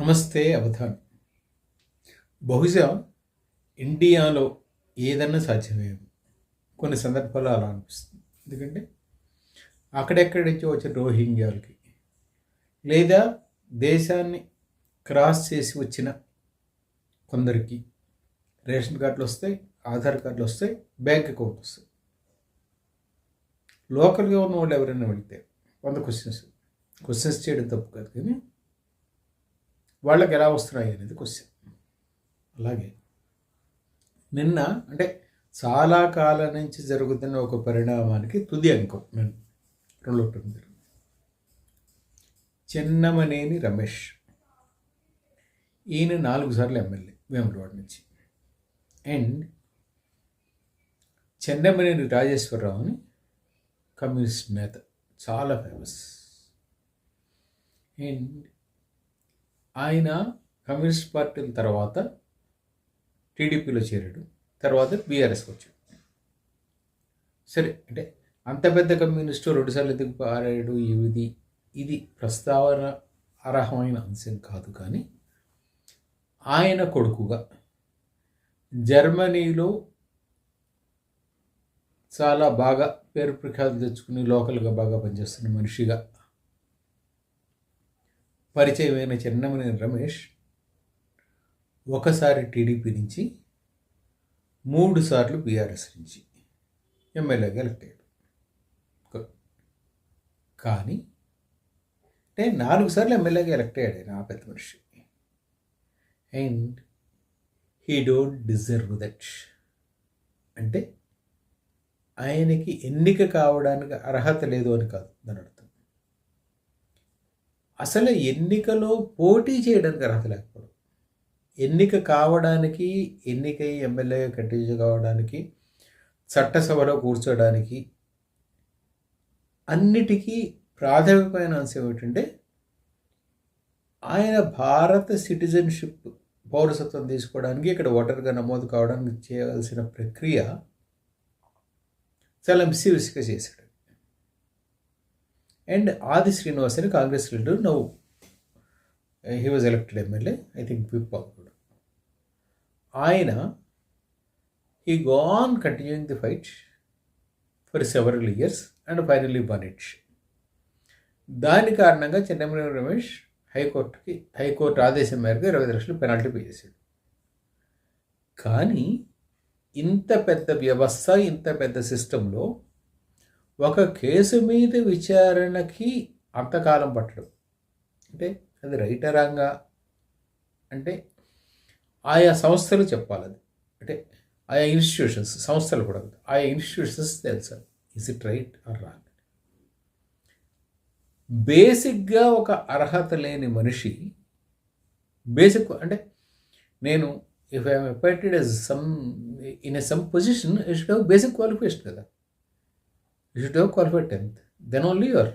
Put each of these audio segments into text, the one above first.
నమస్తే అవధాన్. బహుశా ఇండియాలో ఏదన్నా సాధ్యమేమో. కొన్ని సందర్భాల్లో అలా అనిపిస్తుంది. ఎందుకంటే అక్కడెక్కడి నుంచో వచ్చిన రోహింగ్యాలకి లేదా దేశాన్ని క్రాస్ చేసి వచ్చిన కొందరికి రేషన్ కార్డులు వస్తాయి ఆధార్ కార్డులు వస్తాయి బ్యాంక్ అకౌంట్ వస్తాయి. లోకల్గా ఉన్న వాళ్ళు ఎవరైనా వెళితే వంద క్వశ్చన్స్. క్వశ్చన్స్ చేయడం తప్పు కాదు కానీ వాళ్ళకి ఎలా వస్తున్నాయి అనేది క్వశ్చన్ అలాగే. నిన్న అంటే చాలా కాలం నుంచి జరుగుతున్న ఒక పరిణామానికి తుది అంకం. నేను రెండు తొమ్మిది చెన్నమనేని రమేష్. ఈయన నాలుగు సార్లు ఎమ్మెల్యే వేములవాడ నుంచి. అండ్ చెన్నమనేని రాజేశ్వరరావు అని కమ్యూనిస్ట్ నేత. చాలా ఫేమస్ అండ్ ఆయన కమ్యూనిస్ట్ పార్టీల తర్వాత టీడీపీలో చేరాడు. తర్వాత బీఆర్ఎస్కి వచ్చాడు. సరే అంటే అంత పెద్ద కమ్యూనిస్టు రెండుసార్లు ఎందుకు పారాడు? ఇది ఇది ప్రస్తావన అర్హమైన అంశం కాదు కానీ ఆయన కొడుకుగా జర్మనీలో చాలా బాగా పేరు ప్రఖ్యాతి తెచ్చుకుని లోకల్గా బాగా పనిచేస్తున్న మనిషిగా పరిచయమైన చెన్నమనేని రమేష్ ఒకసారి టీడీపీ నుంచి మూడు సార్లు బీఆర్ఎస్ నుంచి ఎమ్మెల్యేగా ఎలక్ట్ అయ్యాడు. కానీ అంటే నాలుగు సార్లు ఎమ్మెల్యేగా ఎలక్ట్ అయ్యాడు నా పెద్ద మనిషి. And he don't deserve that. అంటే ఆయనకి ఎన్నిక కావడానికి అర్హత లేదు అని కాదు దాని అర్థం అసలు ఎన్నికలో పోటీ చేయడానికి అర్హత లేకపోవడం. ఎన్నిక కావడానికి ఎన్నికై ఎమ్మెల్యే కంటిన్యూ కావడానికి చట్టసభలో కూర్చోడానికి అన్నిటికీ ప్రాథమికమైన అంశం ఏమిటంటే ఆయన భారత సిటిజన్షిప్ పౌరసత్వం తీసుకోవడానికి ఇక్కడ ఓటర్గా నమోదు కావడానికి చేయాల్సిన ప్రక్రియ చాలా మిస్సివిసిగా చేశాడు. అండ్ ఆది శ్రీనివాస్ అని కాంగ్రెస్ లీడర్ నవ్వు he was elected MLA I think whip కూడా ఆయన he gone continuing the fight for several years and finally won it దాని కారణంగా చెన్నమనేని రమేష్ హైకోర్టుకి హైకోర్టు ఆదేశం మేరకు ఇరవై లక్షలు పెనాల్టీ పే చేశాడు. కానీ ఇంత పెద్ద వ్యవస్థ ఇంత పెద్ద సిస్టంలో ఒక కేసు మీద విచారణకి అంతకాలం పట్టడం. అంటే అది రైటరాంగా అంటే ఆయా సంస్థలు చెప్పాలి అది అంటే ఆయా ఇన్స్టిట్యూషన్స్ సంస్థలు కూడా ఆయా ఇన్స్టిట్యూషన్స్ తెలుసా. Is it right or wrong బేసిక్గా ఒక అర్హత లేని మనిషి బేసిక్ అంటే నేను if I'm appointed as some in a some position you basic qualification కదా. You should have qualified tenth then only your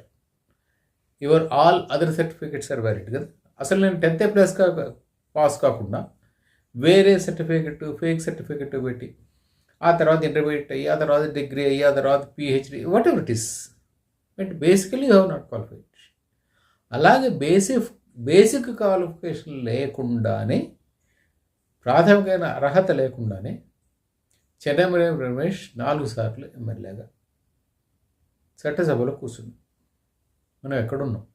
your all other certificates are valid కదా అసలు నేను టెన్త్ ప్లస్ కా పాస్ కాకుండా వేరే సర్టిఫికెట్ ఫేక్ సర్టిఫికెట్ పెట్టి ఆ తర్వాత ఇంటర్మీడియట్ అయ్యి ఆ తర్వాత డిగ్రీ అయ్యి ఆ తర్వాత PhD whatever it is but basically have not qualified అలాగే బేసిక్ బేసిక్ క్వాలిఫికేషన్ లేకుండానే ప్రాథమికమైన అర్హత లేకుండానే చెన్నమరే రమేష్ నాలుగు సార్లు ఎమ్మెల్యేగా చట్టసభలో కూర్చుంది మనం ఎక్కడున్నాం?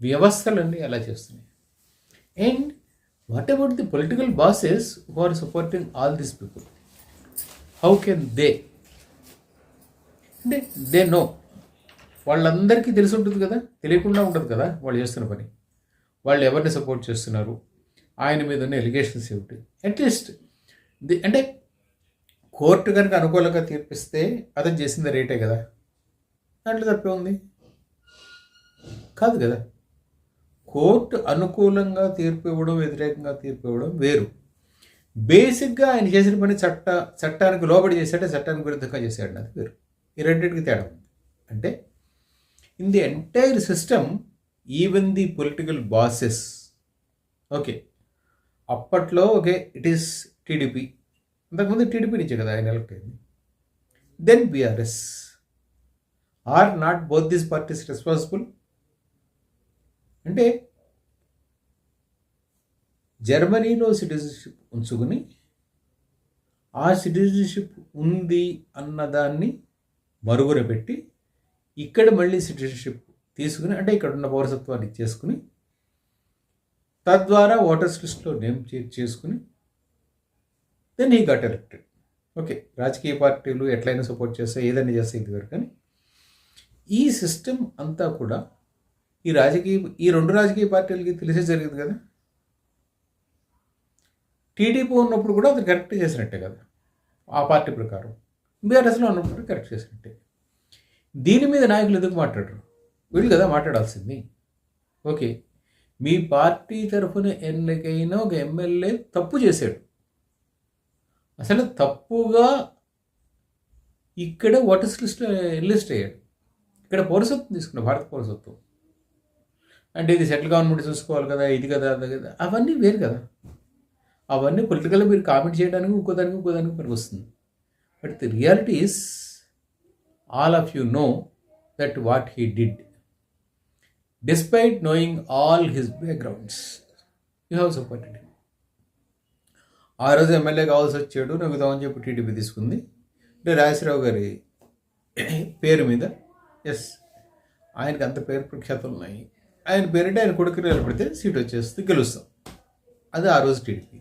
వ్యవస్థలన్నీ అలా చేస్తున్నాయి? And what about the political bosses who are supporting all these people how can they అంటే దే నో వాళ్ళందరికీ తెలిసి ఉంటుంది కదా? తెలియకుండా ఉంటుంది కదా వాళ్ళు చేస్తున్న పని. వాళ్ళు ఎవరిని సపోర్ట్ చేస్తున్నారు? ఆయన మీద ఉన్న ఎలిగేషన్స్ ఏమిటి? అట్లీస్ట్ ది అంటే కోర్టు కనుక అనుకూలంగా తీర్పిస్తే అతను చేసింది రేటే కదా? దాంట్లో తప్పే ఉంది. కాదు కదా. కోర్టు అనుకూలంగా తీర్పు ఇవ్వడం వ్యతిరేకంగా తీర్పు ఇవ్వడం వేరు. బేసిక్గా ఆయన చేసిన పని చట్ట చట్టానికి లోబడి చేశాడే చట్టానికి విరుద్ధంగా చేశాడు. అది వేరు. ఈ రెండింటికి తేడా ఉంది. అంటే in the entire system even the political bosses okay అప్పట్లో ఓకే ఇట్ ఈస్ టీడీపీ అంతకుముందు టీడీపీ నుంచే కదా ఆయన ఎలక్ట్ అయింది. Then BRS are not both this parties responsible? అంటే జర్మనీలో సిటిజన్షిప్ ఉంచుకుని ఆ సిటిజన్షిప్ ఉంది అన్నదాన్ని మరుగున పెట్టి ఇక్కడ మళ్ళీ సిటిజన్షిప్ తీసుకుని అంటే ఇక్కడ ఉన్న పౌరసత్వాన్ని చేసుకుని తద్వారా ఓటర్స్ లిస్ట్లో నేమ్ చేసుకుని దెన్ ఈ గట్ ఎలక్టెడ్ ఓకే రాజకీయ పార్టీలు ఎట్లయినా సపోర్ట్ చేస్తే ఏదైనా చేస్తే ఇది వరకు కానీ ఈ సిస్టమ్ అంతా కూడా ఈ రాజకీయ ఈ రెండు రాజకీయ పార్టీలకి తెలిసే జరిగింది కదా? టీడీపీ ఉన్నప్పుడు కూడా అది కరెక్ట్ చేసినట్టే కదా? ఆ పార్టీ ప్రకారం. బీఆర్ఎస్లో ఉన్నప్పుడు కరెక్ట్ చేసినట్టే. దీని మీద నాయకులు ఎందుకు మాట్లాడరు? వీళ్ళు కదా మాట్లాడాల్సింది. ఓకే. మీ పార్టీ తరఫున ఎన్నికైన ఒక ఎమ్మెల్యే తప్పు చేశాడు. అసలు తప్పుగా ఇక్కడ ఓటర్స్ లిస్ట్ లిస్ట్ అయ్యాడు. ఇక్కడ పౌరసత్వం తీసుకున్నాడు భారత పౌరసత్వం. అంటే ఇది సెంట్రల్ గవర్నమెంట్ చూసుకోవాలి కదా ఇది కదా అది కదా అవన్నీ వేరు కదా. అవన్నీ పొలిటికల్గా మీరు కామెంట్ చేయడానికి ఇంకోదానికి ఇంకోదానికి పనికి వస్తుంది but the reality is all of you know that what he did despite knowing all his backgrounds you have supported ఆ రోజు ఎమ్మెల్యే కావాల్సి వచ్చాడు నవ్వుదామని చెప్పి టీడీపీ తీసుకుంది. అంటే రాజశ్రావు గారి పేరు మీద ఎస్. ఆయనకి అంత పేరు ప్రఖ్యాతులు ఉన్నాయి. ఆయన పేరంటే ఆయన కొడుకు నిలబడితే సీట్ వచ్చేస్తుంది గెలుస్తాం. అది ఆ రోజు టీడీపీ.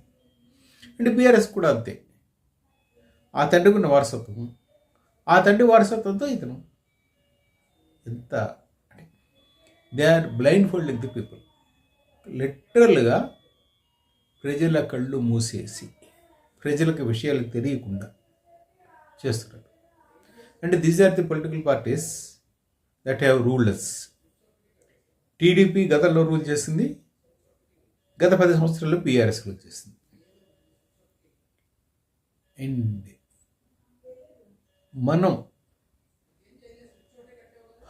అండ్ బీఆర్ఎస్ కూడా అంతే. ఆ తండ్రికి ఉన్న వారసత్వం. ఆ తండ్రి వారసత్వంతో ఇతను ఎంత they are blindfolding the people. లిటరల్గా ప్రజల కళ్ళు మూసేసి ప్రజలకు విషయాలు తెలియకుండా చేస్తున్నారు. And these are the political parties that have ruled TDP గతంలో రూల్ చేసింది. గత పది సంవత్సరాల్లో బీఆర్ఎస్ రూల్ చేసింది. అండ్ మనం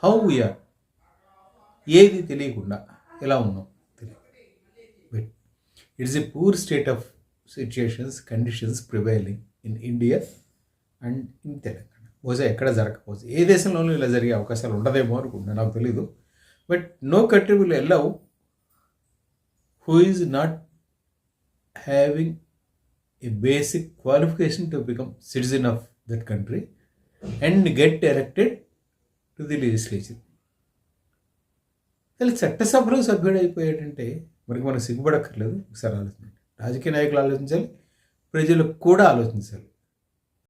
హౌ వీఆర్ ఏది తెలియకుండా ఎలా ఉన్నాం తెలియదు. It's a poor state of situations conditions prevailing in India and in Telangana బహుశా ఎక్కడ జరగకపోవచ్చు ఏ దేశంలోనూ ఇలా జరిగే అవకాశాలు ఉండదేమో అనుకుంటున్నాను నాకు తెలీదు. But no country will allow who is not having a basic qualification to become citizen of that country and get elected to the legislature. అసలు చట్టసభలో సభ్యుడు అయిపోయాడంటే మనకి మనం సిగ్గుపడక్కర్లేదు. ఒకసారి ఆలోచించండి. రాజకీయ నాయకులు ఆలోచించాలి ప్రజలు కూడా ఆలోచించాలి.